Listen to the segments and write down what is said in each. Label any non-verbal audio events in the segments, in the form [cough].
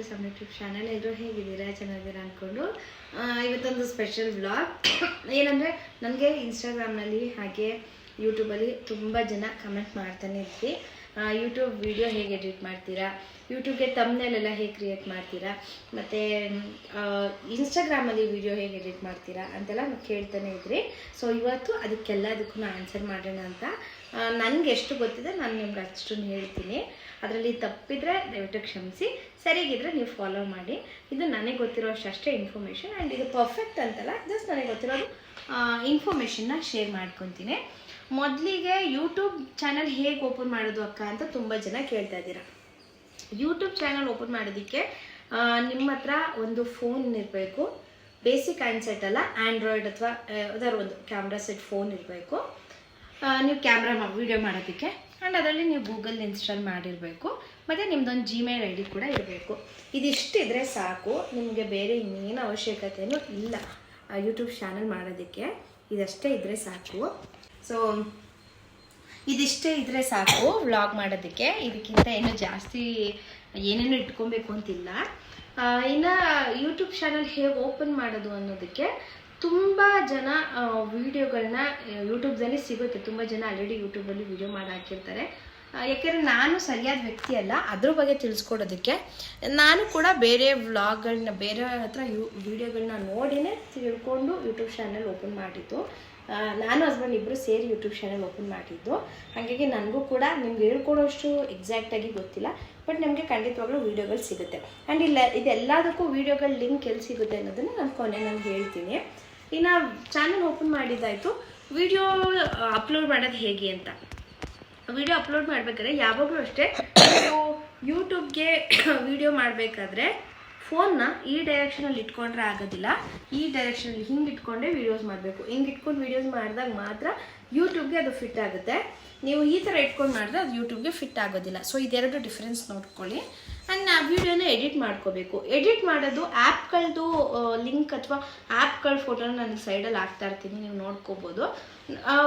To some YouTube channel ಎಲ್ಲರೂ ಹೇಗಿದ್ದೀರಾ? ಚೆನ್ನಾಗಿದ್ದೀರಾ ಅಂದ್ಕೊಂಡು ಇವತ್ತೊಂದು ಸ್ಪೆಷಲ್ ವ್ಲಾಗ್ ಏನಂದರೆ, ನನಗೆ ಇನ್ಸ್ಟಾಗ್ರಾಮ್ನಲ್ಲಿ ಹಾಗೆ ಯೂಟ್ಯೂಬಲ್ಲಿ ತುಂಬ ಜನ ಕಮೆಂಟ್ ಮಾಡ್ತಾನೆ ಇದ್ವಿ. ಯೂಟ್ಯೂಬ್ ವಿಡಿಯೋ ಹೇಗೆ ಎಡಿಟ್ ಮಾಡ್ತೀರಾ? ಯೂಟ್ಯೂಬ್ಗೆ ತಮ್ಮನೆಲ್ಲೆಲ್ಲ ಹೇಗೆ ಕ್ರಿಯೇಟ್ ಮಾಡ್ತೀರಾ? ಮತ್ತು ಇನ್ಸ್ಟಾಗ್ರಾಮಲ್ಲಿ ವಿಡಿಯೋ ಹೇಗೆ ಎಡಿಟ್ ಮಾಡ್ತೀರಾ ಅಂತೆಲ್ಲ ಕೇಳ್ತಾನೆ ಇದ್ರಿ. ಸೊ ಇವತ್ತು ಅದಕ್ಕೆಲ್ಲದಕ್ಕೂ ಆನ್ಸರ್ ಮಾಡೋಣ ಅಂತ ನನಗೆ ಎಷ್ಟು ಗೊತ್ತಿದೆ ನಾನು ನಿಮ್ಗೆ ಅಷ್ಟನ್ನು ಹೇಳ್ತೀನಿ. ಅದರಲ್ಲಿ ತಪ್ಪಿದರೆ ದಯವಿಟ್ಟು ಕ್ಷಮಿಸಿ. ಸರಿಗಿದ್ರೆ ನೀವು ಫಾಲೋ ಮಾಡಿ. ಇದು ನನಗೆ ಗೊತ್ತಿರೋಷ್ಟು ಅಷ್ಟೇ ಇನ್ಫಾರ್ಮೇಷನ್ ಆ್ಯಂಡ್ ಇದು ಪರ್ಫೆಕ್ಟ್ ಅಂತಲ್ಲ ಜಸ್ಟ್ ನನಗೆ ಗೊತ್ತಿರೋದು ಇನ್ಫಾರ್ಮೇಷನ್ನ ಶೇರ್ ಮಾಡ್ಕೊತೀನಿ. ಮೊದಲಿಗೆ ಯೂಟ್ಯೂಬ್ ಚಾನಲ್ ಹೇಗೆ ಓಪನ್ ಮಾಡೋದು ಅಕ್ಕ ಅಂತ ತುಂಬ ಜನ ಕೇಳ್ತಾ ಇದ್ದೀರಾ. ಯೂಟ್ಯೂಬ್ ಚಾನಲ್ ಓಪನ್ ಮಾಡೋದಕ್ಕೆ ನಿಮ್ಮ ಹತ್ರ ಒಂದು ಫೋನ್ ಇರಬೇಕು. ಬೇಸಿಕ್ ಆ್ಯಂಡ್ ಅಲ್ಲ ಆ್ಯಂಡ್ರಾಯ್ಡ್ ಅಥವಾ ಯಾವ್ದಾದ್ರು ಒಂದು ಕ್ಯಾಮ್ರಾ ಸೆಟ್ ಫೋನ್ ಇರಬೇಕು. ನೀವು ಕ್ಯಾಮ್ರಾ ವಿಡಿಯೋ ಮಾಡೋದಕ್ಕೆ. ಆ್ಯಂಡ್ ಅದರಲ್ಲಿ ನೀವು ಗೂಗಲ್ ಇನ್ಸ್ಟಾಲ್ ಮಾಡಿರಬೇಕು. ಮತ್ತು ನಿಮ್ಮದೊಂದು ಜಿಮೇಲ್ ಐ ಡಿ ಕೂಡ ಇರಬೇಕು. ಇದಿಷ್ಟಿದ್ರೆ ಸಾಕು. ನಿಮಗೆ ಬೇರೆ ಇನ್ನೇನು ಅವಶ್ಯಕತೆಯೂ ಇಲ್ಲ ಯೂಟ್ಯೂಬ್ ಚಾನಲ್ ಮಾಡೋದಕ್ಕೆ. ಇದಷ್ಟೇ ಇದ್ದರೆ ಸಾಕು. ಸೊ ಇದಿಷ್ಟೇ ಇದ್ದರೆ ಸಾಕು ವ್ಲಾಗ್ ಮಾಡೋದಕ್ಕೆ. ಇದಕ್ಕಿಂತ ಏನು ಜಾಸ್ತಿ ಏನೇನು ಇಟ್ಕೊಬೇಕು ಅಂತಿಲ್ಲ. ಇನ್ನು ಯೂಟ್ಯೂಬ್ ಚಾನಲ್ ಹೇಗೆ ಓಪನ್ ಮಾಡೋದು ಅನ್ನೋದಕ್ಕೆ ತುಂಬ ಜನ ವೀಡಿಯೋಗಳನ್ನ ಯೂಟ್ಯೂಬ್ದಲ್ಲಿ ಸಿಗುತ್ತೆ. ತುಂಬ ಜನ ಆಲ್ರೆಡಿ ಯೂಟ್ಯೂಬಲ್ಲಿ ವೀಡಿಯೋ ಮಾಡಿ ಹಾಕಿರ್ತಾರೆ. ಯಾಕೆಂದರೆ ನಾನು ಸರಿಯಾದ ವ್ಯಕ್ತಿ ಅಲ್ಲ. ಅದ್ರ ಬಗ್ಗೆ ತಿಳಿಸ್ಕೊಡೋದಕ್ಕೆ ನಾನು ಕೂಡ ಬೇರೆ ವ್ಲಾಗ್ಗಳನ್ನ ಬೇರೆ ಹತ್ರ ಯೂ ವೀಡಿಯೋಗಳನ್ನ ನೋಡಿನೇ ತಿಳ್ಕೊಂಡು ಯೂಟ್ಯೂಬ್ ಚಾನಲ್ ಓಪನ್ ಮಾಡಿದ್ದು. ನಾನು ಹಸ್ಬೆಂಡ್ ಇಬ್ಬರು ಸೇರಿ ಯೂಟ್ಯೂಬ್ ಚಾನಲ್ ಓಪನ್ ಮಾಡಿದ್ದು. ಹಾಗಾಗಿ ನನಗೂ ಕೂಡ, ನಿಮ್ಗೆ ಹೇಳ್ಕೊಡೋಷ್ಟು ಎಕ್ಸಾಕ್ಟಾಗಿ ಗೊತ್ತಿಲ್ಲ. ಬಟ್ ನಮಗೆ ಖಂಡಿತವಾಗ್ಲೂ ವೀಡಿಯೋಗಳು ಸಿಗುತ್ತೆ. ಆ್ಯಂಡ್ ಇಲ್ಲ, ಇದೆಲ್ಲದಕ್ಕೂ ವೀಡಿಯೋಗಳ ಲಿಂಕ್ ಎಲ್ಲಿ ಸಿಗುತ್ತೆ ಅನ್ನೋದನ್ನು ನಾನು ಕೊನೆ ನಾನು ಹೇಳ್ತೀನಿ. ಇನ್ನು ಚಾನಲ್ ಓಪನ್ ಮಾಡಿದ್ದಾಯಿತು. ವಿಡಿಯೋ ಅಪ್ಲೋಡ್ ಮಾಡೋದು ಹೇಗೆ ಅಂತ. ವಿಡಿಯೋ ಅಪ್ಲೋಡ್ ಮಾಡಬೇಕಾದ್ರೆ ಯಾವಾಗಲೂ ಅಷ್ಟೇ ನೀವು ಯೂಟ್ಯೂಬ್ಗೆ ವಿಡಿಯೋ ಮಾಡಬೇಕಾದ್ರೆ ಫೋನ್ನ ಈ ಡೈರೆಕ್ಷನಲ್ಲಿ ಇಟ್ಕೊಂಡ್ರೆ ಆಗೋದಿಲ್ಲ. ಈ ಡೈರೆಕ್ಷನಲ್ಲಿ ಹಿಂಗೆ ಇಟ್ಕೊಂಡೆ ವೀಡಿಯೋಸ್ ಮಾಡಬೇಕು. ಹಿಂಗೆ ಇಟ್ಕೊಂಡು ವೀಡಿಯೋಸ್ ಮಾಡಿದಾಗ ಮಾತ್ರ ಯೂಟ್ಯೂಬ್ಗೆ ಅದು ಫಿಟ್ ಆಗುತ್ತೆ. ನೀವು ಈ ಥರ ಇಟ್ಕೊಂಡು ಮಾಡಿದ್ರೆ ಅದು ಯೂಟ್ಯೂಬ್ಗೆ ಫಿಟ್ ಆಗೋದಿಲ್ಲ. ಸೊ ಇದೆರಡು ಡಿಫ್ರೆನ್ಸ್ ನೋಡ್ಕೊಳ್ಳಿ. ಆ್ಯಂಡ್ ಆ ವಿಡಿಯೋನ ಎಡಿಟ್ ಮಾಡ್ಕೋಬೇಕು. ಎಡಿಟ್ ಮಾಡೋದು ಆ್ಯಪ್ಗಳದು ಲಿಂಕ್ ಅಥವಾ ಆ್ಯಪ್ಗಳ ಫೋಟೋನ ನಾನು ಸೈಡಲ್ಲಿ ಹಾಕ್ತಾ ಇರ್ತೀನಿ, ನೀವು ನೋಡ್ಕೋಬೋದು.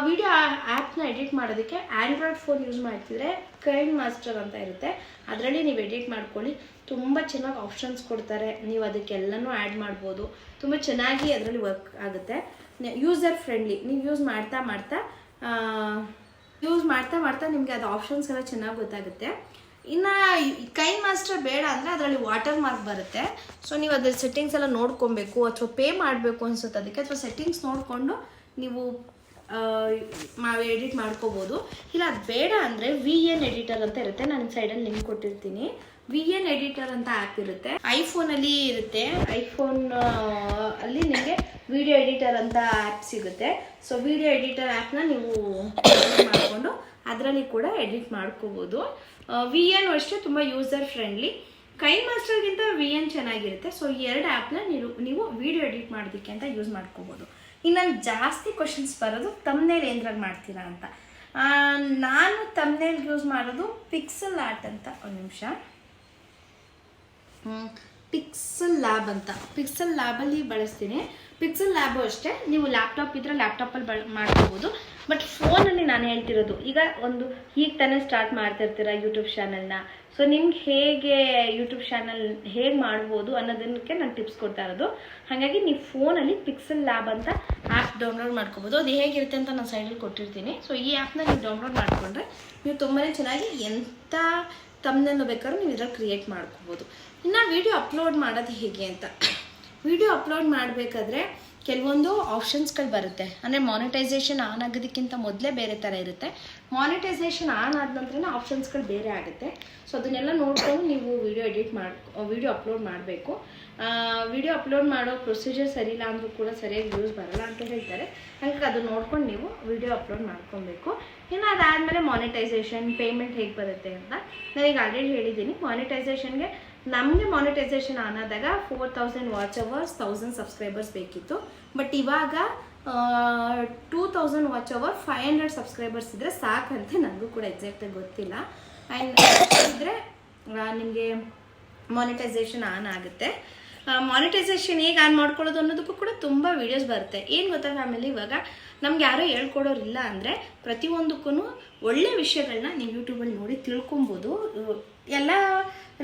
ವಿಡಿಯೋ ಆ್ಯಪ್ನ ಎಡಿಟ್ ಮಾಡೋದಕ್ಕೆ ಆ್ಯಂಡ್ರಾಯ್ಡ್ ಫೋನ್ ಯೂಸ್ ಮಾಡ್ತಿದ್ರೆ ಕ್ರೈಮ್ ಮಾಸ್ಟರ್ ಅಂತ ಇರುತ್ತೆ. ಅದರಲ್ಲಿ ನೀವು ಎಡಿಟ್ ಮಾಡ್ಕೊಳ್ಳಿ. ತುಂಬ ಚೆನ್ನಾಗಿ ಆಪ್ಷನ್ಸ್ ಕೊಡ್ತಾರೆ. ನೀವು ಅದಕ್ಕೆಲ್ಲನೂ ಆ್ಯಡ್ ಮಾಡ್ಬೋದು. ತುಂಬ ಚೆನ್ನಾಗಿ ಅದರಲ್ಲಿ ವರ್ಕ್ ಆಗುತ್ತೆ. ಯೂಸರ್ ಫ್ರೆಂಡ್ಲಿ ನೀವು ಯೂಸ್ ಮಾಡ್ತಾ ಮಾಡ್ತಾ ಯೂಸ್ ಮಾಡ್ತಾ ಮಾಡ್ತಾ ನಿಮಗೆ ಅದು ಆಪ್ಷನ್ಸ್ ಎಲ್ಲ ಚೆನ್ನಾಗಿ ಗೊತ್ತಾಗುತ್ತೆ. ಇನ್ನು ಕೈ ಮಾಸ್ಟರ್ ಬೇಡ ಅಂದರೆ ಅದರಲ್ಲಿ ವಾಟರ್ ಮಾರ್ಕ್ ಬರುತ್ತೆ. ಸೊ ನೀವು ಅದ್ರ ಸೆಟ್ಟಿಂಗ್ಸ್ ಎಲ್ಲ ನೋಡ್ಕೊಬೇಕು ಅಥವಾ ಪೇ ಮಾಡಬೇಕು ಅನ್ಸುತ್ತೆ ಅದಕ್ಕೆ, ಅಥವಾ ಸೆಟ್ಟಿಂಗ್ಸ್ ನೋಡಿಕೊಂಡು ನೀವು ಎಡಿಟ್ ಮಾಡ್ಕೋಬೋದು. ಇಲ್ಲ, ಅದು ಬೇಡ ಅಂದರೆ ವಿ ಎನ್ ಎಡಿಟರ್ ಅಂತ ಇರುತ್ತೆ. ನಾನು ಸೈಡಲ್ಲಿ ಲಿಂಕ್ ಕೊಟ್ಟಿರ್ತೀನಿ. ವಿ ಎನ್ ಎಡಿಟರ್ ಅಂತ ಆ್ಯಪ್ ಇರುತ್ತೆ. ಐಫೋನಲ್ಲಿ ಇರುತ್ತೆ. ಐಫೋನ್ ಅಲ್ಲಿ ನಿಮಗೆ ವಿಡಿಯೋ ಎಡಿಟರ್ ಅಂತ ಆ್ಯಪ್ ಸಿಗುತ್ತೆ. ಸೊ ವಿಡಿಯೋ ಎಡಿಟರ್ ಆ್ಯಪ್ನ ನೀವು [coughs] ಮಾಡಿಕೊಂಡು ಅದರಲ್ಲಿ ಕೂಡ ಎಡಿಟ್ ಮಾಡ್ಕೋಬೋದು. ವಿ ಎನ್ ಅಷ್ಟೇ ತುಂಬ ಯೂಸರ್ ಫ್ರೆಂಡ್ಲಿ ಕೈ ಮಾಸ್ಟರ್ಗಿಂತ ವಿ ಎನ್ ಚೆನ್ನಾಗಿರುತ್ತೆ. ಸೊ ಈ ಎರಡು ಆ್ಯಪ್ನ ನೀವು ನೀವು ವಿಡಿಯೋ ಎಡಿಟ್ ಮಾಡೋದಕ್ಕೆ ಅಂತ ಯೂಸ್ ಮಾಡ್ಕೋಬೋದು. ಇನ್ನು ಜಾಸ್ತಿ ಕ್ವಶನ್ಸ್ ಬರೋದು ತಮ್ನೇಲ್ ಏನ್ರಾಗ ಮಾಡ್ತೀರಾ ಅಂತ. ನಾನು ತಮ್ನೇಲ್ ಯೂಸ್ ಮಾಡೋದು ಪಿಕ್ಸಲ್ ಆರ್ಟ್ ಅಂತ ಒಂದು ನಿಮಿಷ. ಪಿಕ್ಸಲ್ ಲ್ಯಾಬ್ ಅಂತ. ಪಿಕ್ಸಲ್ ಲ್ಯಾಬಲ್ಲಿ ಬಳಸ್ತೀನಿ. ಪಿಕ್ಸಲ್ ಲ್ಯಾಬು ಅಷ್ಟೇ. ನೀವು ಲ್ಯಾಪ್ಟಾಪ್ ಇದ್ರೆ ಲ್ಯಾಪ್ಟಾಪಲ್ಲಿ ಬಳ ಮಾಡ್ಕೋಬೋದು. ಬಟ್ ಫೋನಲ್ಲಿ ನಾನು ಹೇಳ್ತಿರೋದು, ಈಗ ಒಂದು ಹೀಗೆ ತಾನೇ ಸ್ಟಾರ್ಟ್ ಮಾಡ್ತಿರ್ತೀರ ಯೂಟ್ಯೂಬ್ ಚಾನಲ್ನ ಸೊ ನಿಮ್ಗೆ ಹೇಗೆ ಯೂಟ್ಯೂಬ್ ಚಾನಲ್ ಹೇಗೆ ಮಾಡ್ಬೋದು ಅನ್ನೋದಕ್ಕೆ ನಾನು ಟಿಪ್ಸ್ ಕೊಡ್ತಾ ಇರೋದು. ಹಾಗಾಗಿ ನೀವು ಫೋನಲ್ಲಿ ಪಿಕ್ಸಲ್ ಲ್ಯಾಬ್ ಅಂತ ಆ್ಯಪ್ ಡೌನ್ಲೋಡ್ ಮಾಡ್ಕೋಬೋದು. ಅದು ಹೇಗಿರುತ್ತೆ ಅಂತ ನಾನು ಸೈಡಲ್ಲಿ ಕೊಟ್ಟಿರ್ತೀನಿ. ಸೊ ಈ ಆ್ಯಪ್ನ ನೀವು ಡೌನ್ಲೋಡ್ ಮಾಡಿಕೊಂಡ್ರೆ ನೀವು ತುಂಬಾ ಚೆನ್ನಾಗಿ ಎಂಥ ತಮ್ಮನ್ನು ಬೇಕಾದ್ರೂ ನೀವು ಇದ್ರಲ್ಲಿ ಕ್ರಿಯೇಟ್ ಮಾಡ್ಕೋಬೋದು. ಇನ್ನು ವಿಡಿಯೋ ಅಪ್ಲೋಡ್ ಮಾಡೋದು ಹೇಗೆ ಅಂತ. ವಿಡಿಯೋ ಅಪ್ಲೋಡ್ ಮಾಡಬೇಕಾದ್ರೆ ಕೆಲವೊಂದು ಆಪ್ಷನ್ಸ್ಗಳು ಬರುತ್ತೆ. ಅಂದರೆ ಮಾನಿಟೈಸೇಷನ್ ಆನ್ ಆಗೋದಕ್ಕಿಂತ ಮೊದಲೇ ಬೇರೆ ಥರ ಇರುತ್ತೆ. ಮಾನಿಟೈಸೇಷನ್ ಆನ್ ಆದ ನಂತರ ಆಪ್ಷನ್ಸ್ಗಳು ಬೇರೆ ಆಗುತ್ತೆ. ಸೊ ಅದನ್ನೆಲ್ಲ ನೋಡ್ಕೊಂಡು ನೀವು ವಿಡಿಯೋ ಎಡಿಟ್ ಮಾಡಿ ವಿಡಿಯೋ ಅಪ್ಲೋಡ್ ಮಾಡಬೇಕು. ವಿಡಿಯೋ ಅಪ್ಲೋಡ್ ಮಾಡೋ ಪ್ರೊಸೀಜರ್ ಸರಿ ಇಲ್ಲ ಅಂದರೂ ಕೂಡ ಸರಿಯಾಗಿ ವ್ಯೂಸ್ ಬರಲ್ಲ ಅಂತ ಹೇಳ್ತಾರೆ. ಹಾಗಾಗಿ ಅದು ನೋಡ್ಕೊಂಡು ನೀವು ವಿಡಿಯೋ ಅಪ್ಲೋಡ್ ಮಾಡ್ಕೊಬೇಕು. ಇನ್ನು ಅದಾದಮೇಲೆ ಮಾನಿಟೈಸೇಷನ್ ಪೇಮೆಂಟ್ ಹೇಗೆ ಬರುತ್ತೆ ಅಂತ ನಾನೀಗ ಆಲ್ರೆಡಿ ಹೇಳಿದ್ದೀನಿ. ಮಾನಿಟೈಸೇಷನ್ಗೆ ನಮಗೆ ಮಾನಿಟೈಸೇಷನ್ ಆನ್ ಆದಾಗ four thousand watch hours thousand subscribers ಬೇಕಿತ್ತು. ಬಟ್ ಇವಾಗ two thousand watch hour five hundred subscribers ಇದ್ದರೆ ಸಾಕಂತ ನನಗೂ ಕೂಡ ಎಕ್ಸಾಕ್ಟಾಗಿ ಗೊತ್ತಿಲ್ಲ. ಆ್ಯಂಡ್ ಇದ್ದರೆ ನಿಮಗೆ ಮಾನಿಟೈಸೇಷನ್ ಆನ್ ಆಗುತ್ತೆ. ಮಾನಿಟೈಸೇಷನ್ ಹೇಗೆ ಆನ್ ಮಾಡ್ಕೊಳ್ಳೋದು ಅನ್ನೋದಕ್ಕೂ ಕೂಡ ತುಂಬ ವೀಡಿಯೋಸ್ ಬರುತ್ತೆ. ಏನು ಗೊತ್ತಾ ಫ್ಯಾಮಿಲಿ, ಇವಾಗ ನಮ್ಗೆ ಯಾರೋ ಹೇಳ್ಕೊಡೋರಿಲ್ಲ ಅಂದರೆ ಪ್ರತಿಯೊಂದಕ್ಕೂ ಒಳ್ಳೆ ವಿಷಯಗಳನ್ನ ನೀವು ಯೂಟ್ಯೂಬಲ್ಲಿ ನೋಡಿ ತಿಳ್ಕೊಬೋದು. ಎಲ್ಲ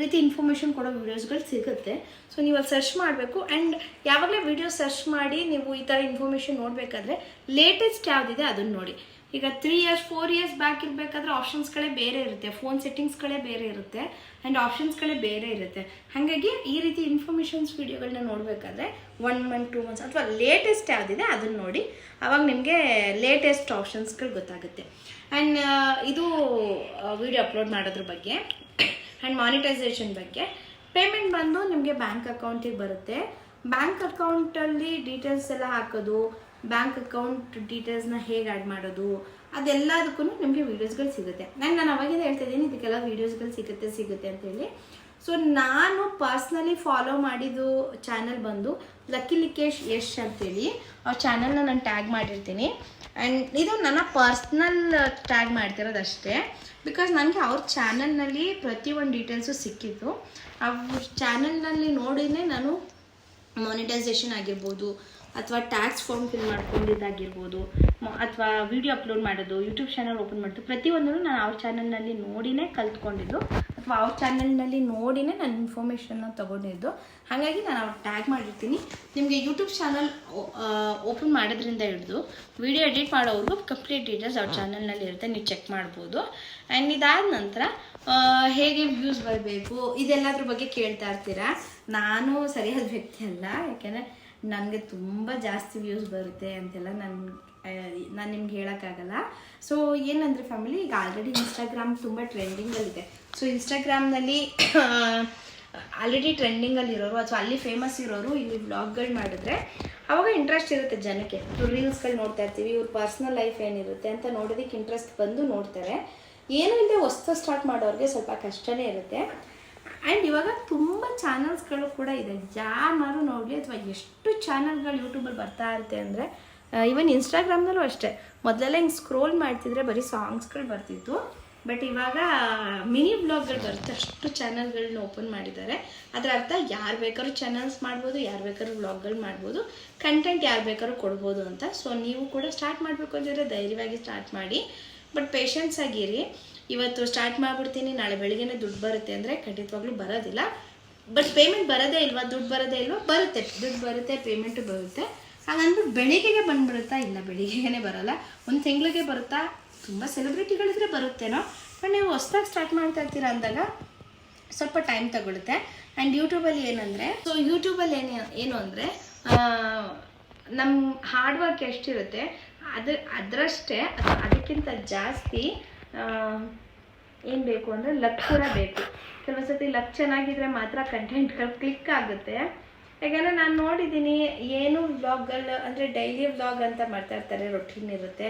ರೀತಿ ಇನ್ಫಾರ್ಮೇಷನ್ ಕೊಡೋ ವೀಡಿಯೋಸ್ಗಳು ಸಿಗುತ್ತೆ. ಸೊ ನೀವು ಅಲ್ಲಿ ಸರ್ಚ್ ಮಾಡಬೇಕು. ಆ್ಯಂಡ್ ಯಾವಾಗಲೇ ವೀಡಿಯೋ ಸರ್ಚ್ ಮಾಡಿ ನೀವು ಈ ಥರ ಇನ್ಫಾರ್ಮೇಷನ್ ನೋಡಬೇಕಾದ್ರೆ ಲೇಟೆಸ್ಟ್ ಯಾವುದಿದೆ ಅದನ್ನು ನೋಡಿ. ಈಗ three years four years back ಇರಬೇಕಾದ್ರೆ ಆಪ್ಷನ್ಸ್ಗಳೇ ಬೇರೆ ಇರುತ್ತೆ. ಫೋನ್ ಸೆಟ್ಟಿಂಗ್ಸ್ಗಳೇ ಬೇರೆ ಇರುತ್ತೆ. ಆ್ಯಂಡ್ ಆಪ್ಷನ್ಸ್ಗಳೇ ಬೇರೆ ಇರುತ್ತೆ. ಹಾಗಾಗಿ ಈ ರೀತಿ ಇನ್ಫಾರ್ಮೇಷನ್ಸ್ ವೀಡಿಯೋಗಳನ್ನ ನೋಡಬೇಕಾದ್ರೆ ಒನ್ ಮಂತ್ ಟೂ ಮಂತ್ಸ್ ಅಥವಾ ಲೇಟೆಸ್ಟ್ ಯಾವುದಿದೆ ಅದನ್ನು ನೋಡಿ. ಆವಾಗ ನಿಮಗೆ ಲೇಟೆಸ್ಟ್ ಆಪ್ಷನ್ಸ್ಗಳು ಗೊತ್ತಾಗುತ್ತೆ. ಆ್ಯಂಡ್ ಇದು ವಿಡಿಯೋ ಅಪ್ಲೋಡ್ ಮಾಡೋದ್ರ ಬಗ್ಗೆ. ಆ್ಯಂಡ್ ಮಾನಿಟೈಸೇಷನ್ ಬಗ್ಗೆ. ಪೇಮೆಂಟ್ ಬಂದು ನಿಮಗೆ ಬ್ಯಾಂಕ್ ಅಕೌಂಟಿಗೆ ಬರುತ್ತೆ. ಬ್ಯಾಂಕ್ ಅಕೌಂಟಲ್ಲಿ ಡೀಟೇಲ್ಸ್ ಎಲ್ಲ ಹಾಕೋದು ಬ್ಯಾಂಕ್ ಅಕೌಂಟ್ ಡೀಟೇಲ್ಸ್ನ ಹೇಗೆ ಆ್ಯಡ್ ಮಾಡೋದು ಅದೆಲ್ಲದಕ್ಕೂ ನಿಮಗೆ ವೀಡಿಯೋಸ್ಗಳು ಸಿಗುತ್ತೆ. ನಾನು ನಾನು ಅವಾಗಿಂದ ಹೇಳ್ತಿದ್ದೀನಿ ಇದಕ್ಕೆಲ್ಲ ವೀಡಿಯೋಸ್ಗಳು ಸಿಗುತ್ತೆ ಸಿಗುತ್ತೆ ಅಂತೇಳಿ ಸೊ ನಾನು ಪರ್ಸ್ನಲಿ ಫಾಲೋ ಮಾಡಿದ್ದು ಚಾನಲ್ ಬಂದು ಲಕ್ಕಿ ಲಿಕೇಶ್ ಯಶ್ ಅಂತೇಳಿ. ಆ ಚಾನಲ್ನ ನಾನು ಟ್ಯಾಗ್ ಮಾಡಿರ್ತೀನಿ. ಆ್ಯಂಡ್ ಇದು ನನ್ನ ಪರ್ಸ್ನಲ್ ಟ್ಯಾಗ್ ಮಾಡ್ತಿರೋದು ಅಷ್ಟೇ ಬಿಕಾಸ್ ನನಗೆ ಅವ್ರ ಚಾನಲ್ನಲ್ಲಿ ಪ್ರತಿಯೊಂದು ಡೀಟೇಲ್ಸು ಸಿಕ್ಕಿತ್ತು ಅವ್ರ ಚಾನಲ್ನಲ್ಲಿ ನೋಡಿನೇ ನಾನು ಮಾನಿಟೈಸೇಷನ್ ಆಗಿರ್ಬೋದು, ಅಥವಾ ಟ್ಯಾಕ್ಸ್ ಫಾರ್ಮ್ ಫಿಲ್ ಮಾಡ್ಕೊಂಡಿದ್ದಾಗಿರ್ಬೋದು ಅಥವಾ ವಿಡಿಯೋ ಅಪ್ಲೋಡ್ ಮಾಡೋದು ಯೂಟ್ಯೂಬ್ ಚಾನಲ್ ಓಪನ್ ಮಾಡೋದು ಪ್ರತಿಯೊಂದನ್ನು ನಾನು ಅವ್ರ ಚಾನಲ್ನಲ್ಲಿ ನೋಡಿನೇ ಕಲ್ತ್ಕೊಂಡಿದ್ದು. ಅಥವಾ ಅವ್ರ ಚಾನಲ್ನಲ್ಲಿ ನೋಡಿನೇ ನಾನು ಇನ್ಫಾರ್ಮೇಷನ್ನ ತೊಗೊಂಡಿದ್ದು. ಹಾಗಾಗಿ ನಾನು ಅವ್ರು ಟ್ಯಾಗ್ ಮಾಡಿರ್ತೀನಿ. ನಿಮಗೆ ಯೂಟ್ಯೂಬ್ ಚಾನಲ್ ಓಪನ್ ಮಾಡೋದ್ರಿಂದ ಹಿಡಿದು ವಿಡಿಯೋ ಎಡಿಟ್ ಮಾಡೋವ್ರಿಗೂ ಕಂಪ್ಲೀಟ್ ಡೀಟೇಲ್ಸ್ ಅವ್ರ ಚಾನಲ್ನಲ್ಲಿ ಇರುತ್ತೆ. ನೀವು ಚೆಕ್ ಮಾಡ್ಬೋದು. ಆ್ಯಂಡ್ ಇದಾದ ನಂತರ ಹೇಗೆ ವ್ಯೂಸ್ ಬರಬೇಕು, ಇದೆಲ್ಲದ್ರ ಬಗ್ಗೆ ಕೇಳ್ತಾ ಇರ್ತೀರಾ? ನಾನು ಸರಿಯಾದ ವ್ಯಕ್ತಿ ಅಲ್ಲ, ಯಾಕೆಂದರೆ ನನಗೆ ತುಂಬ ಜಾಸ್ತಿ ವ್ಯೂಸ್ ಬರುತ್ತೆ ಅಂತೆಲ್ಲ ನನ್ನ ನಾನು ನಿಮ್ಗೆ ಹೇಳೋಕ್ಕಾಗಲ್ಲ. ಸೊ ಏನಂದರೆ ಫ್ಯಾಮಿಲಿ ಈಗ ಆಲ್ರೆಡಿ ಇನ್ಸ್ಟಾಗ್ರಾಮ್ ತುಂಬ ಟ್ರೆಂಡಿಂಗಲ್ಲಿದೆ ಸೊ ಇನ್ಸ್ಟಾಗ್ರಾಮ್ನಲ್ಲಿ ಆಲ್ರೆಡಿ ಟ್ರೆಂಡಿಂಗಲ್ಲಿ ಇರೋರು, ಅಥವಾ ಅಲ್ಲಿ ಫೇಮಸ್ ಇರೋರು ಇಲ್ಲಿ ವ್ಲಾಗ್ಗಳು ಮಾಡಿದ್ರೆ, ಅವಾಗ ಇಂಟ್ರೆಸ್ಟ್ ಇರುತ್ತೆ ಜನಕ್ಕೆ. ರೀಲ್ಸ್ಗಳು ನೋಡ್ತಾ ಇರ್ತೀವಿ, ಇವ್ರ ಪರ್ಸ್ನಲ್ ಲೈಫ್ ಏನಿರುತ್ತೆ ಅಂತ ನೋಡೋದಕ್ಕೆ ಇಂಟ್ರೆಸ್ಟ್ ಬಂದು ನೋಡ್ತಾರೆ. ಏನೂ ಇಲ್ಲದೆ ಹೊಸ್ತು ಸ್ಟಾರ್ಟ್ ಮಾಡೋರಿಗೆ ಸ್ವಲ್ಪ ಕಷ್ಟನೇ ಇರುತ್ತೆ. ಆ್ಯಂಡ್ ಇವಾಗ ತುಂಬ ಚಾನಲ್ಸ್ಗಳು ಕೂಡ ಇದೆ. ಯಾರು ನೋಡಲಿ, ಅಥವಾ ಎಷ್ಟು ಚಾನಲ್ಗಳು ಯೂಟ್ಯೂಬಲ್ಲಿ ಬರ್ತಾ ಇರುತ್ತೆ ಅಂದರೆ ಈವನ್ ಇನ್ಸ್ಟಾಗ್ರಾಮ್ನಲ್ಲೂ ಅಷ್ಟೇ. ಮೊದಲೆಲ್ಲ ಹಿಂಗೆ ಸ್ಕ್ರೋಲ್ ಮಾಡ್ತಿದ್ರೆ ಬರೀ ಸಾಂಗ್ಸ್ಗಳು ಬರ್ತಿತ್ತು. ಬಟ್ ಇವಾಗ ಮಿನಿ ಬ್ಲಾಗ್ಗಳು ಬರುತ್ತೆ. ಅಷ್ಟು ಚಾನಲ್ಗಳನ್ನ ಓಪನ್ ಮಾಡಿದ್ದಾರೆ. ಅದರ ಅರ್ಥ ಯಾರು ಬೇಕಾದ್ರೂ ಚಾನಲ್ಸ್ ಮಾಡ್ಬೋದು, ಯಾರು ಬೇಕಾದ್ರೂ ವ್ಲಾಗ್ಗಳು ಮಾಡ್ಬೋದು, ಕಂಟೆಂಟ್ ಯಾರು ಬೇಕಾದ್ರೂ ಕೊಡ್ಬೋದು ಅಂತ. ಸೊ ನೀವು ಕೂಡ ಸ್ಟಾರ್ಟ್ ಮಾಡಬೇಕು ಅಂತಿದ್ರೆ ಧೈರ್ಯವಾಗಿ ಸ್ಟಾರ್ಟ್ ಮಾಡಿ. ಬಟ್ ಪೇಷನ್ಸ್ ಆಗಿರಿ. ಇವತ್ತು ಸ್ಟಾರ್ಟ್ ಮಾಡಿಬಿಡ್ತೀನಿ. ನಾಳೆ ಬೆಳಿಗ್ಗೆನೇ ದುಡ್ಡು ಬರುತ್ತೆ ಅಂದರೆ ಖಂಡಿತವಾಗ್ಲೂ ಬರೋದಿಲ್ಲ. ಬಟ್ ಪೇಮೆಂಟ್ ಬರೋದೇ ಇಲ್ವಾ? ದುಡ್ಡು ಬರೋದೇ ಇಲ್ವಾ? ಬರುತ್ತೆ. ದುಡ್ಡು ಬರುತ್ತೆ, ಪೇಮೆಂಟು ಬರುತ್ತೆ. ಹಾಗಂದ್ಬಿಟ್ಟು ಬೆಳಿಗ್ಗೆಗೆ ಬಂದುಬಿಡುತ್ತಾ? ಇಲ್ಲ ಬೆಳಿಗ್ಗೆಗೆ ಬರೋಲ್ಲ. ಒಂದು ತಿಂಗಳಿಗೆ ಬರುತ್ತಾ? ತುಂಬ ಸೆಲೆಬ್ರಿಟಿಗಳಿದ್ರೆ ಬರುತ್ತೇನೋ ಬಟ್ ನೀವು ಹೊಸ್ದಾಗಿ ಸ್ಟಾರ್ಟ್ ಮಾಡ್ತಾ ಇರ್ತೀರಾ ಅಂದಾಗ ಸ್ವಲ್ಪ ಟೈಮ್ ತಗೊಳುತ್ತೆ. ಆ್ಯಂಡ್ ಯೂಟ್ಯೂಬಲ್ಲಿ ಏನಂದರೆ ಸೊ ಯೂಟ್ಯೂಬಲ್ಲಿ ಏನು ಏನು ಅಂದರೆ ನಮ್ಮ ಹಾರ್ಡ್ ವರ್ಕ್ ಎಷ್ಟಿರುತ್ತೆ, ಅದು, ಅದರಷ್ಟೇ ಅದಕ್ಕಿಂತ ಜಾಸ್ತಿ ಏನು ಬೇಕು ಅಂದರೆ ಲಕ್ ಕೂಡ ಬೇಕು. ಕೆಲವೊಂದು ಸತಿ ಲಕ್ ಚೆನ್ನಾಗಿದ್ರೆ ಮಾತ್ರ ಕಂಟೆಂಟ್ಗಳು ಕ್ಲಿಕ್ ಆಗುತ್ತೆ. ಯಾಕಂದರೆ ನಾನು ನೋಡಿದ್ದೀನಿ ಏನು ವ್ಲಾಗ್ಗಳು ಅಂದರೆ ಡೈಲಿ ವ್ಲಾಗ್ ಅಂತ ಮಾಡ್ತಾ ಇರ್ತಾರೆ ರೊಟೀನ್ ಇರುತ್ತೆ.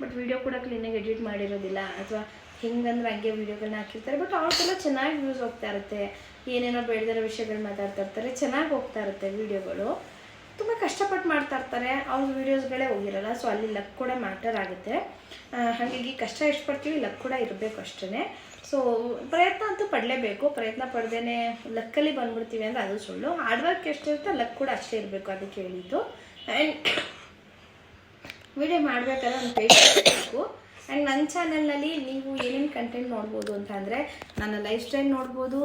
ಬಟ್ ವೀಡಿಯೋ ಕೂಡ ಕ್ಲೀನಾಗಿ ಎಡಿಟ್ ಮಾಡಿರೋದಿಲ್ಲ. ಅಥವಾ ಹೆಂಗಂದ್ರೆ ಹಂಗೆ ವೀಡಿಯೋಗಳನ್ನ ಹಾಕಿರ್ತಾರೆ. ಬಟ್ ಅವ್ರಿಗೆಲ್ಲ ಚೆನ್ನಾಗಿ ವ್ಯೂಸ್ ಹೋಗ್ತಾ ಇರುತ್ತೆ. ಏನೇನೋ ಬೇಡದಿರೋ ವಿಷಯಗಳು ಮಾತಾಡ್ತಾ ಇರ್ತಾರೆ. ಚೆನ್ನಾಗಿ ಹೋಗ್ತಾ ಇರುತ್ತೆ ವೀಡಿಯೋಗಳು ತುಂಬ ಕಷ್ಟಪಟ್ಟು ಮಾಡ್ತಾ ಇರ್ತಾರೆ. ಅವ್ರ ವೀಡಿಯೋಸ್ಗಳೇ ಹೋಗಿರಲ್ಲ. ಸೊ ಅಲ್ಲಿ ಲಕ್ ಕೂಡ ಮ್ಯಾಟರ್ ಆಗುತ್ತೆ. ಹಾಗಾಗಿ ಕಷ್ಟ ಎಷ್ಟು ಪಡ್ತೀವಿ ಲಕ್ ಕೂಡ ಇರಬೇಕು ಅಷ್ಟೇ ಸೊ ಪ್ರಯತ್ನ ಅಂತೂ ಪಡಲೇಬೇಕು. ಪ್ರಯತ್ನ ಪಡ್ದೇ ಲಕ್ಕಲ್ಲಿ ಬಂದ್ಬಿಡ್ತೀವಿ ಅಂದರೆ ಅದು ಸುಳ್ಳು. ಹಾರ್ಡ್ ವರ್ಕ್ ಎಷ್ಟಿರುತ್ತೆ ಲಕ್ ಕೂಡ ಅಷ್ಟೇ ಇರಬೇಕು, ಅದಕ್ಕೆ ಹೇಳಿದ್ದು. ಆ್ಯಂಡ್ ವಿಡಿಯೋ ಮಾಡಬೇಕಲ್ಲ ಒಂದು ಪೇಷನ್ಸ್ ಬೇಕು ಆ್ಯಂಡ್ ನನ್ನ ಚಾನಲ್ನಲ್ಲಿ ನೀವು ಏನೇನು ಕಂಟೆಂಟ್ ನೋಡ್ಬೋದು ಅಂತ ಅಂದರೆ ನನ್ನ ಲೈಫ್ ಸ್ಟೈಲ್ ನೋಡ್ಬೋದು,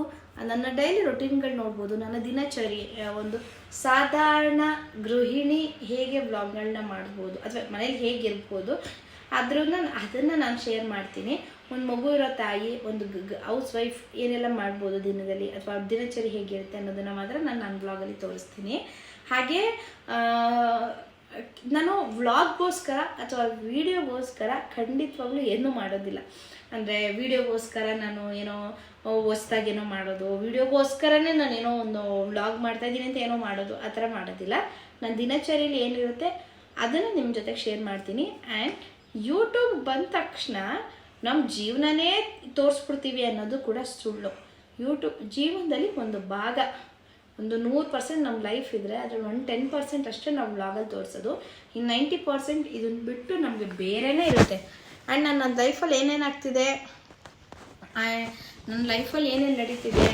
ನನ್ನ ಡೈಲಿ ರೊಟೀನ್ಗಳು ನೋಡ್ಬೋದು, ನನ್ನ ದಿನಚರಿ ಒಂದು ಸಾಧಾರಣ ಗೃಹಿಣಿ ಹೇಗೆ ಬ್ಲಾಗ್ಗಳನ್ನ ಮಾಡ್ಬೋದು, ಅಥವಾ ಮನೇಲಿ ಹೇಗಿರ್ಬೋದು ಅದ್ರನ್ನ ಅದನ್ನು ನಾನು ಶೇರ್ ಮಾಡ್ತೀನಿ. ಒಂದು ಮಗು ಇರೋ ತಾಯಿ, ಒಂದು ಹೌಸ್ ವೈಫ್ ಏನೆಲ್ಲ ಮಾಡ್ಬೋದು ದಿನದಲ್ಲಿ, ಅಥವಾ ದಿನಚರಿ ಹೇಗಿರುತ್ತೆ ಅನ್ನೋದನ್ನು ಮಾತ್ರ ನಾನು ನನ್ನ ಬ್ಲಾಗಲ್ಲಿ ತೋರಿಸ್ತೀನಿ. ಹಾಗೆ ನಾನು ವ್ಲಾಗ್ಗೋಸ್ಕರ ಅಥವಾ ವೀಡಿಯೋಗೋಸ್ಕರ ಖಂಡಿತವಾಗ್ಲೂ ಏನೂ ಮಾಡೋದಿಲ್ಲ. ಅಂದರೆ ವೀಡಿಯೋಗೋಸ್ಕರ ನಾನು ಏನೋ ಹೊಸ್ದಾಗಿ ಏನೋ ಮಾಡೋದು, ವೀಡಿಯೋಗೋಸ್ಕರನೇ ನಾನು ಏನೋ ಒಂದು ವ್ಲಾಗ್ ಮಾಡ್ತಾ ಇದ್ದೀನಿ ಅಂತ ಏನೋ ಮಾಡೋದು, ಆ ಥರ ಮಾಡೋದಿಲ್ಲ. ನನ್ನ ದಿನಚರಿಯಲ್ಲಿ ಏನಿರುತ್ತೆ, ಅದನ್ನು ನಿಮ್ಮ ಜೊತೆಗೆ ಶೇರ್ ಮಾಡ್ತೀನಿ. ಆ್ಯಂಡ್ ಯೂಟ್ಯೂಬ್ ಬಂದ ತಕ್ಷಣ ನಮ್ಮ ಜೀವನನೇ ತೋರಿಸ್ಬಿಡ್ತೀವಿ ಅನ್ನೋದು ಕೂಡ ಸುಳ್ಳು. ಯೂಟ್ಯೂಬ್ ಜೀವನದಲ್ಲಿ ಒಂದು ಭಾಗ. ಒಂದು ನೂರು ಪರ್ಸೆಂಟ್ ನಮ್ಮ ಲೈಫ್ ಇದ್ದರೆ ಅದ್ರಲ್ಲಿ ಒಂದು ಟೆನ್ ಪರ್ಸೆಂಟ್ ಅಷ್ಟೇ ನಾವು ವ್ಲಾಗಲ್ಲಿ ತೋರಿಸೋದು. ಇನ್ನು ನೈಂಟಿ ಪರ್ಸೆಂಟ್ ಇದನ್ನ ಬಿಟ್ಟು ನಮಗೆ ಬೇರೆನೇ ಇರುತ್ತೆ. ಆ್ಯಂಡ್ ನನ್ನ ನನ್ನ ಲೈಫಲ್ಲಿ ಏನೇನಾಗ್ತಿದೆ? ನನ್ನ ಲೈಫಲ್ಲಿ ಏನೇನು ನಡೀತಿದೆ?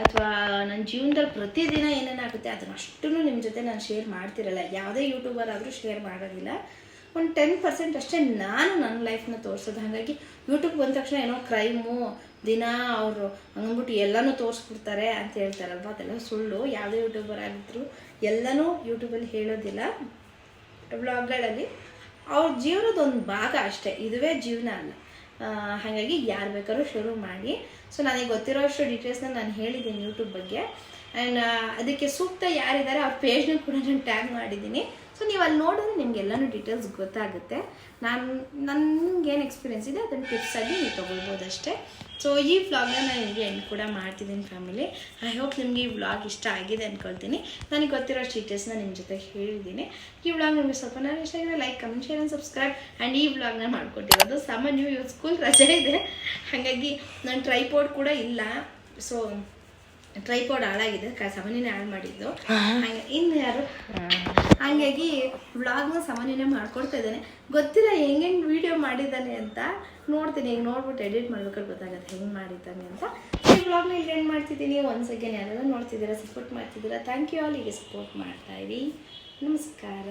ಅಥವಾ ನನ್ನ ಜೀವನದಲ್ಲಿ ಪ್ರತಿದಿನ ಏನೇನಾಗುತ್ತೆ ಅದನ್ನ ಅಷ್ಟೂ ನಿಮ್ಮ ಜೊತೆ ನಾನು ಶೇರ್ ಮಾಡ್ತಿರಲ್ಲ. ಯಾವುದೇ ಯೂಟ್ಯೂಬರ್ ಆದರೂ ಶೇರ್ ಮಾಡೋದಿಲ್ಲ. ಒಂದು ಟೆನ್ ಪರ್ಸೆಂಟ್ ಅಷ್ಟೇ ನಾನು ನನ್ನ ಲೈಫ್ನ ತೋರಿಸೋದು. ಹಾಗಾಗಿ ಯೂಟ್ಯೂಬ್ ಬಂದ ತಕ್ಷಣ ಏನೋ ಕ್ರೈಮು ದಿನ ಅವರು ಹಂಗಂದ್ಬಿಟ್ಟು ಎಲ್ಲನೂ ತೋರಿಸ್ಬಿಡ್ತಾರೆ ಅಂತ ಹೇಳ್ತಾರಲ್ವ? ಅದೆಲ್ಲ ಸುಳ್ಳು. ಯಾವುದೇ ಯೂಟ್ಯೂಬರ್ ಆಗಿದ್ರು ಎಲ್ಲನೂ ಯೂಟ್ಯೂಬಲ್ಲಿ ಹೇಳೋದಿಲ್ಲ. ಬ್ಲಾಗ್ಗಳಲ್ಲಿ ಅವ್ರ ಜೀವನದ ಒಂದು ಭಾಗ ಅಷ್ಟೇ. ಇದುವೇ ಜೀವನ ಅಲ್ಲ. ಹಾಗಾಗಿ ಯಾರು ಬೇಕಾದ್ರೂ ಶುರು ಮಾಡಿ. ಸೊ ನನಗೆ ಗೊತ್ತಿರೋ ಅಷ್ಟು ಡೀಟೇಲ್ಸ್ನ ನಾನು ಹೇಳಿದ್ದೀನಿ ಯೂಟ್ಯೂಬ್ ಬಗ್ಗೆ. ಆ್ಯಂಡ್ ಅದಕ್ಕೆ ಸೂಕ್ತ ಯಾರಿದ್ದಾರೆ ಅವ್ರ ಪೇಜ್ನ ಕೂಡ ನಾನು ಟ್ಯಾಗ್ ಮಾಡಿದ್ದೀನಿ. ಸೊ ನೀವು ಅಲ್ಲಿ ನೋಡಿದ್ರೆ ನಿಮ್ಗೆ ಎಲ್ಲನೂ ಡೀಟೇಲ್ಸ್ ಗೊತ್ತಾಗುತ್ತೆ. ನಾನು, ನನಗೇನು ಎಕ್ಸ್ಪೀರಿಯನ್ಸ್ ಇದೆ, ಅದನ್ನು ಟಿಪ್ಸ್ ಆಗಿ ನೀವು ತೊಗೊಳ್ಬೋದು ಅಷ್ಟೇ. ಸೊ ಈ ವ್ಲಾಗ್ನ ನಾನು ನಿಮಗೆ ಎಂಡ್ ಕೂಡ ಮಾಡ್ತಿದ್ದೀನಿ ಫ್ಯಾಮಿಲಿ ಐ ಹೋಪ್ ನಿಮಗೆ ಈ ವ್ಲಾಗ್ ಇಷ್ಟ ಆಗಿದೆ ಅಂದ್ಕೊಳ್ತೀನಿ ನನಗೆ ಗೊತ್ತಿರೋ ಡೀಟೇಲ್ಸ್ನ ನಿಮ್ಮ ಜೊತೆ ಹೇಳಿದ್ದೀನಿ. ಈ ವ್ಲಾಗ್ ನಿಮಗೆ ಸ್ವಲ್ಪ ನಾನು ಇಷ್ಟ ಆಗಿದೆ like comment share and subscribe and ಈ ವ್ಲಾಗ್ನ ಮಾಡ್ಕೊಟ್ಟಿರೋದು ಸಾಮಾನ್ಯ ಸ್ಕೂಲ್ ರಜೆ ಇದೆ. ಹಾಗಾಗಿ ನಾನು ಟ್ರೈಪೋರ್ಡ್ ಕೂಡ ಇಲ್ಲ. ಸೊ ಟ್ರೈಪೋರ್ಡ್ ಹಾಳಾಗಿದೆ ಕ ಸಾಮಾನ್ಯನೇ ಹಾಳು ಮಾಡಿದ್ದು. ಹಂಗೆ ಇನ್ನು ಯಾರು? ಹಂಗಾಗಿ ವ್ಲಾಗ್ನ ಸಮನಿನೇ ಮಾಡ್ಕೊಡ್ತಾ ಇದ್ದಾನೆ. ಗೊತ್ತಿಲ್ಲ ಹೆಂಗೆ ವಿಡಿಯೋ ವೀಡಿಯೋ ಮಾಡಿದ್ದಾನೆ ಅಂತ ನೋಡ್ತೀನಿ. ಈಗ ನೋಡ್ಬಿಟ್ಟು ಎಡಿಟ್ ಮಾಡ್ಬೇಕಾದ್ರೆ ಗೊತ್ತಾಗುತ್ತೆ ಹೆಂಗೆ ಮಾಡಿದ್ದಾನೆ ಅಂತ. ಈ ವ್ಲಾಗ್ನ ಇಲ್ಲಿ ಎಂಡ್ ಮಾಡ್ತಿದ್ದೀನಿ. ಒನ್ಸ್ ಅಗೇನ್ ಯಾರೆಲ್ಲ ನೋಡ್ತಿದ್ದೀರಾ ಸಪೋರ್ಟ್ ಮಾಡ್ತಿದ್ದೀರಾ ಥ್ಯಾಂಕ್ ಯು ಆಲ್ ಈಗ ಸಪೋರ್ಟ್ ಮಾಡ್ತಾ ಇರಿ. ನಮಸ್ಕಾರ.